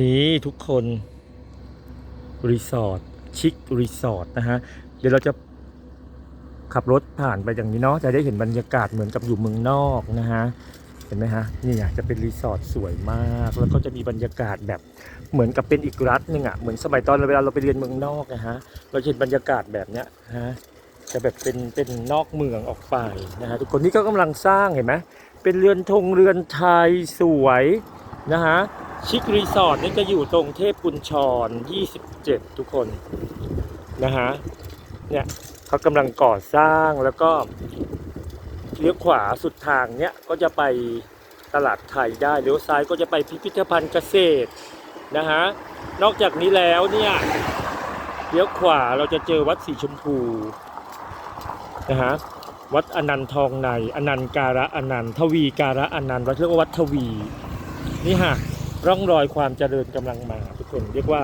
นี่ทุกคน รีสอร์ทชิครีสอร์ทนะฮะ เดี๋ยวเราจะขับรถผ่านไปอย่างนี้เนาะจะได้เห็นบรรยากาศเหมือนกับอยู่เมืองนอกนะฮะ เห็นไหมฮะ นี่อะจะเป็นรีสอร์ทสวยมาก แล้วก็จะมีบรรยากาศแบบเหมือนกับเป็นอีกรัฐหนึ่งอะเหมือนสมัยตอนเวลาเราไปเรียนเมืองนอกนะฮะ เราเห็นบรรยากาศแบบเนี้ยฮะจะแบบเป็นเป็นนอกเมืองออกไปนะฮะทุกคนนี่ก็กำลังสร้างเห็นไหมเป็นเรือนธงเรือนไทยสวยนะฮะ ชิครีสอร์ทนี่จะอยู่ตรงเทพกุญชร 27 ทุกคนนะฮะเนี่ยเขากำลังก่อสร้างแล้วก็เลี้ยวขวาสุดทางเนี้ยก็จะไปตลาดไทยได้เลี้ยวซ้ายก็จะไปพิพิธภัณฑ์เกษตรนะฮะนอกจากนี้แล้วเนี่ยเลี้ยวขวาเราจะเจอวัดสีชมพูนะฮะวัดอนันทองในอนันการะอนันทวีการะอนันต์วัดเรียกว่าวัดทวีนี่ฮะ ร่องรอยความเจริญกำลังมาทุกคนเรียกว่า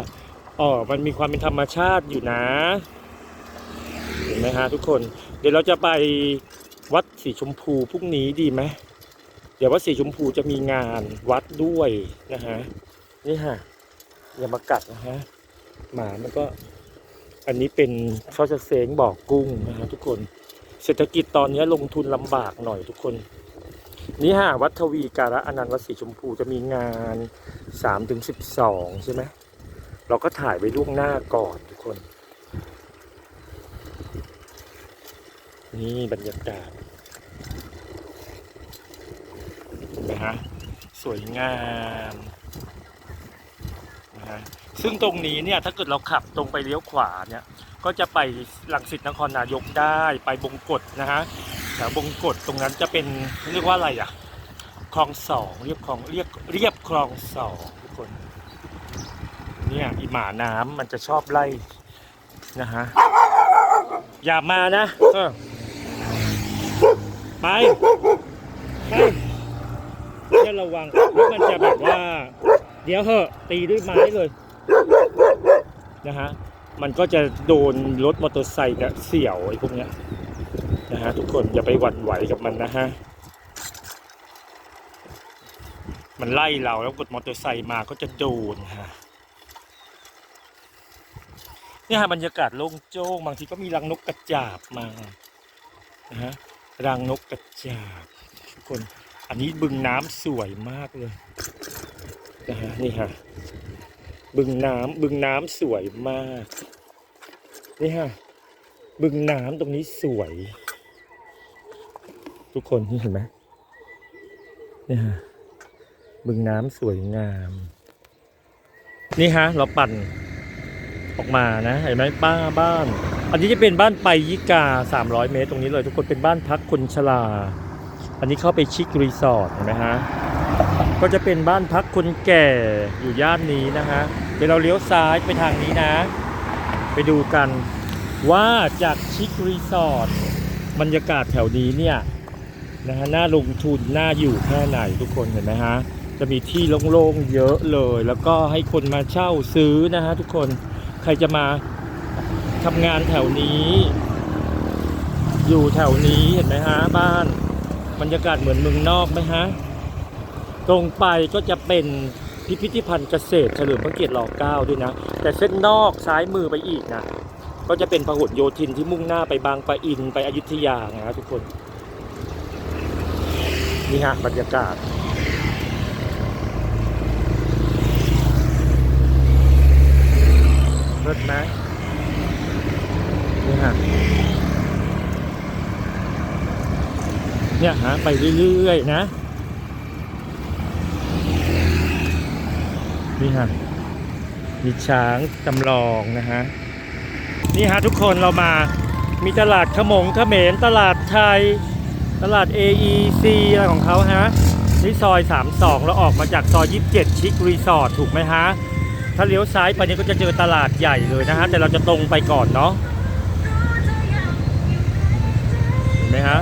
อ๋อมันมีความเป็นธรรมชาติอยู่นะเห็นไหมฮะทุกคน เดี๋ยวเราจะไปวัดสีชมพูพรุ่งนี้ดีไหมเดี๋ยววัดสีชมพูจะมีงานวัดด้วยนะฮะนี่ฮะอย่ามากัดนะฮะหมามันก็อันนี้เป็นเขาจะเซงบ่อกุ้งนะฮะทุกคน เศรษฐกิจตอนนี้ลงทุนลำบากหน่อยทุกคน นี่ฮะวัดทวีการะอนันต์วัดสีชมพูจะมีงานสามถึงสิบสองใช่ไหม เราก็ถ่ายไว้ล่วงหน้าก่อนทุกคน นี่บรรยากาศเห็นไหมฮะ สวยงามนะฮะซึ่งตรงนี้เนี่ยถ้าเกิดเราขับตรงไปเลี้ยวขวาเนี่ย ก็จะไปหลังสิตนครนายกได้ไปบงกฎนะฮะ ถวบงกฎตรงนั้นจะเป็นเรียกว่าอะไรอะคลองสองเรียบคลองเรียบเรียบคลองสองทุกคน เนี่ยอีหมาน้ำมันจะชอบไล่นะฮะอย่ามานะออไปไปเนี่ยระวังแล้วมันจะแบบว่า เดี๋ยวเหอะตีด้วยไม้เลยนะฮะมันก็จะโดนรถมอเตอร์ไซค์เนี่ยเสี่ยวไอ้พวกเนี้ย นะฮะทุกคนอย่าไปหวั่นไหวกับมันนะฮะมันไล่เราแล้วกดมอเตอร์ไซค์มาก็จะโดนฮะเนี่ยฮะบรรยากาศโล่งโจ้งบางทีก็มีรังนกกระจาบมานะฮะรังนกกระจาบทุกคนอันนี้บึงน้ำสวยมากเลยนะฮะนี่ฮะบึงน้ำบึงน้ำสวยมาก นี่ฮะบึงน้ำตรงนี้สวย ทุกคนนี่เห็นไหมนี่ฮะบึงน้ำสวยงาม นี่ฮะ เราปั่นออกมานะ เห็นไหมป้าบ้าน อันนี้จะเป็นบ้านไปยิกา 300 เมตรตรงนี้เลย ทุกคนเป็นบ้านพักคนชราอันนี้เข้าไปชิครีสอร์ทเห็นไหมฮะก็จะเป็นบ้านพักคนแก่อยู่ย่านนี้นะฮะเดี๋ยวเราเลี้ยวซ้ายไปทางนี้นะ ไปดูกันว่าจากชิครีสอร์ทบรรยากาศแถวนี้เนี่ย นะฮะน่าลงทุนน่าอยู่แค่ไหนทุกคนเห็นไหมฮะจะมีที่โล่งๆเยอะเลย แล้วก็ให้คนมาเช่าซื้อนะฮะทุกคนใครจะมาทำงานแถวนี้ อยู่แถวนี้เห็นไหมฮะบ้านบรรยากาศเหมือนเมืองนอกไหมฮะตรงไปก็จะเป็นพิพิธภัณฑ์เกษตรเฉลิมพระเกียรติรเก้าด้วยนะ แต่เส้นนอกซ้ายมือไปอีกนะก็จะเป็นพหลโยธินที่มุ่งหน้าไปบางปะอินไปอยุธยานะฮะทุกคน นี่ฮะบรรยากาศ เลิศไหมนี่ฮะเนี่ยฮะไปเรื่อยๆนะนี่ฮะมีช้างจำลองนะฮะ นี่ฮะทุกคนเรามามีตลาดขมงเขมรตลาดไทย ตลาด AEC อะไรของเขาฮะนี่ซอย 32เราออกมาจากซอย 27 ชิครีสอร์ทถูกไหมฮะ ถ้าเลี้ยวซ้ายไปนี่ก็จะเจอตลาดใหญ่เลยนะฮะ แต่เราจะตรงไปก่อนเนาะเห็นไหมฮะ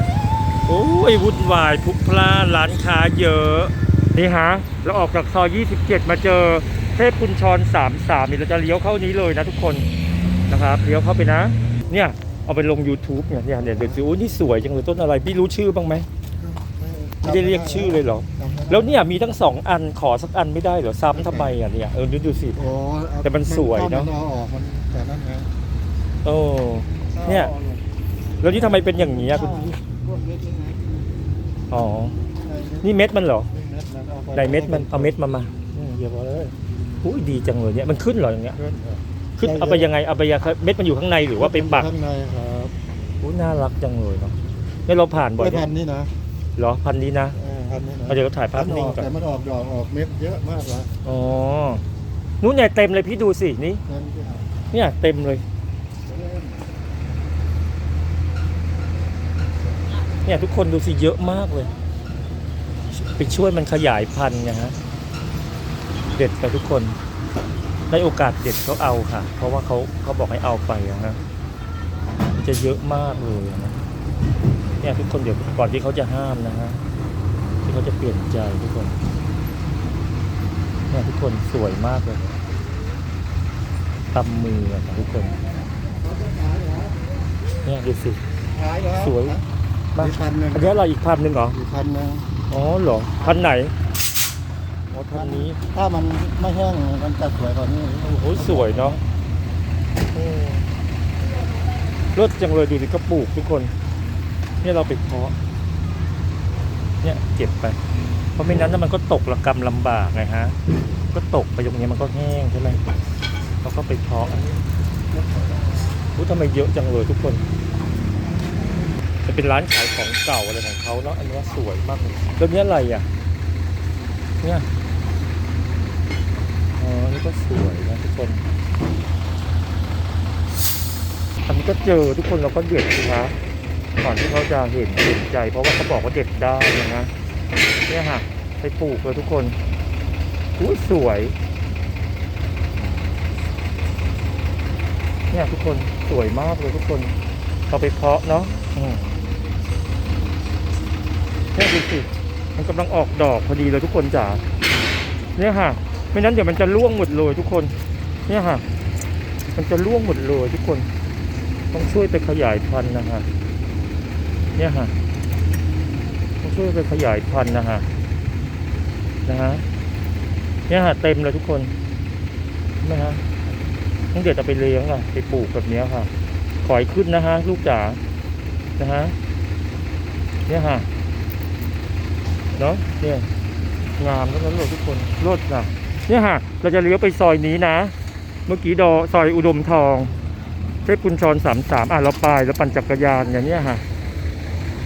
โอ้ยวุ่นวายพลุกพล่านร้านค้าเยอะ นี่ฮะ เราออกจากซอย 27 มาเจอเทพกุญชร 33 นี่เราจะเลี้ยวเข้านี้เลยนะทุกคนนะครับ เลี้ยวเข้าไปนะ เนี่ย เอาไปลง YouTube เนี่ยเนี่ยเนี่ยเดี๋ยวดูโอ้ยนี่สวยจังเลยต้นอะไรพี่รู้ชื่อบ้างไหมไม่ได้เรียกชื่อเลยเหรอจำไม่ได้แล้วเนี่ยมีทั้งสองอันขอสักอันไม่ได้เหรอซ้ำทำไมอะเนี่ยเออดูดูสิโอ้เอาแต่มันสวยเนอะมัเอาออกมันแต่นั่นไงโอ้เนี่ย แล้วนี่ทำไมเป็นอย่างนี้อะคุณพวกเม็ดนี่ไงอ๋อ นี่เม็ดมันเหรอเม็ดมันเอาไปไหนเม็ดมันเอาเม็ดมามาอืมเดี๋ยวพอเลยอุ้ยดีจังเลยเนี่ยมันขึ้นเหรออย่างเงี้ยขึ้น ครับขึ้นเอาไปยังไงเอาไปยังเม็ดมันอยู่ข้างในหรือว่าไปปักข้างในครับอุ้ยน่ารักจังเลยเนาะนี่เราผ่านบ่อยไม่ไหมพันนี่นะเหรอพันนี้นะเออพันนี่นะเอาเดี๋ยวเราถ่ายภาพมันอนิ่งอกก่อนแต่มันออกดอกออกเม็ดเยอะมากละอ๋อนู้นเนี่ยเต็มเลยพี่ดูสินี่นั่นที่เอาเนี่ยเต็มเลยเนี่ยทุกคนดูสิเยอะมากเลย ไปช่วยมันขยายพันธุ์นะฮะ เด็ดไปทุกคน ได้โอกาสเด็ดเขาเอาค่ะ เพราะว่าเขาเขาบอกให้เอาไปอะนะมันจะเยอะมากเลยอะนะเนี่ยทุกคนเดี๋ยวก่อนที่เขาจะห้ามนะฮะที่เขาจะเปลี่ยนใจทุกคนเนี่ยทุกคนสวยมากเลยตำมืออะค่ะทุกคนเนี่ยดูสิขายแล้วสวยมากมีพันหนึ่งอันนี้อะไรอีกพันหนึ่งเหรออีกพันหนึ่งอ๋อเหรอพันไหน อ๋อพันนี้ ถ้ามันไม่แห้งมันจะสวยกว่านี้โอ้โหสวยเนาะโอ้รสจังเลยดูสิกระปลูกทุกคน เนี่ยเราไปเพาะเนี่ยเก็บไป เพราะไม่นั้นน่ะมันก็ตกระกำลำบากไงฮะ ก็ตกไปตรงนี้มันก็แห้งใช่ไหมเราก็ไปเพาะอู้ทำไมเยอะจังเลยทุกคนจะเป็นร้านขายของเก่าอะไรของเขาเนาะอันเนี้ยสวยมากเลยแล้วเนี้ยอะไรอะ เนี่ย อนี่ก็สวยนะทุกคนอันนี้ก็เจอทุกคนเราก็เด็ดสิคะก่อนที่เขาจะเห็นเห็นใจ เพราะว่าเขาบอกว่าเด็ดได้นะเนี่ยค่ะไปปลูกเลยทุกคนอุ้ยสวย เนี่ยทุกคนสวยมากเลยทุกคนเอาไปเพาะเนาะเนี่ยดูสิมันกำลังออกดอกพอดีเลยทุกคนจ๋าเนี่ยค่ะ ไม่นั้นเดี๋ยวมันจะร่วงหมดเลยทุกคน เนี่ยค่ะมันจะร่วงหมดเลยทุกคน ต้องช่วยไปขยายพันธุ์นะฮะ เนี่ยค่ะต้องช่วยไปขยายพันธุ์นะฮะ นะฮะ เนี่ยค่ะเต็มเลยทุกคนนไหมฮะต้องเดี๋ยวจะไปเลี้ยงอะไปปลูกแบบเนี้ยค่ะ ขอยขึ้นนะฮะลูกจ๋า นะฮะ เนี่ยค่ะเนาะเนี่ยงามทั้งนั้นเลยทุกคนโรถนะ เนี่ยฮะเราจะเลี้ยวไปซอยนี้นะ เมื่อกี้ดอซอยอุดมทอง เทพกุญชรสามสามอะเราไปแล้วปั่นจักรยานอย่างเนี้ยฮะ